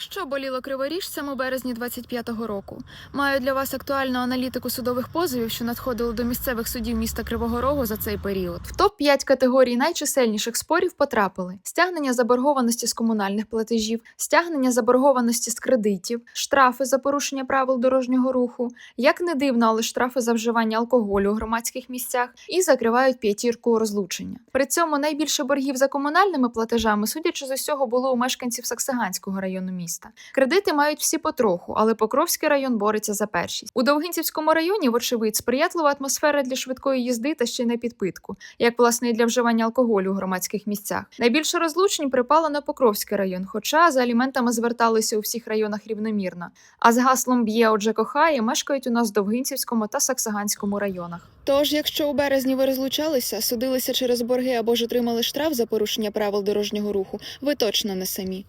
Що боліло криворіжцям у березні 25-го року? Маю для вас актуальну аналітику судових позовів, що надходили до місцевих судів міста Кривого Рогу за цей період. В топ 5 категорій найчисельніших спорів потрапили: стягнення заборгованості з комунальних платежів, стягнення заборгованості з кредитів, штрафи за порушення правил дорожнього руху, як не дивно, але штрафи за вживання алкоголю у громадських місцях і закривають п'ятірку розлучення. При цьому найбільше боргів за комунальними платежами, судячи з усього, було у мешканців Саксаганського району міста. Кредити мають всі потроху, але Покровський район бореться за першість. У Довгинцівському районі, вочевидь, сприятлива атмосфера для швидкої їзди та ще й підпитку, як власне і для вживання алкоголю у громадських місцях. Найбільше розлучень припало на Покровський район, хоча за аліментами зверталися у всіх районах рівномірно. А з гаслом б'є отже кохає мешкають у нас в Довгинцівському та Саксаганському районах. Тож, якщо у березні ви розлучалися, судилися через борги або ж отримали штраф за порушення правил дорожнього руху, ви точно не самі.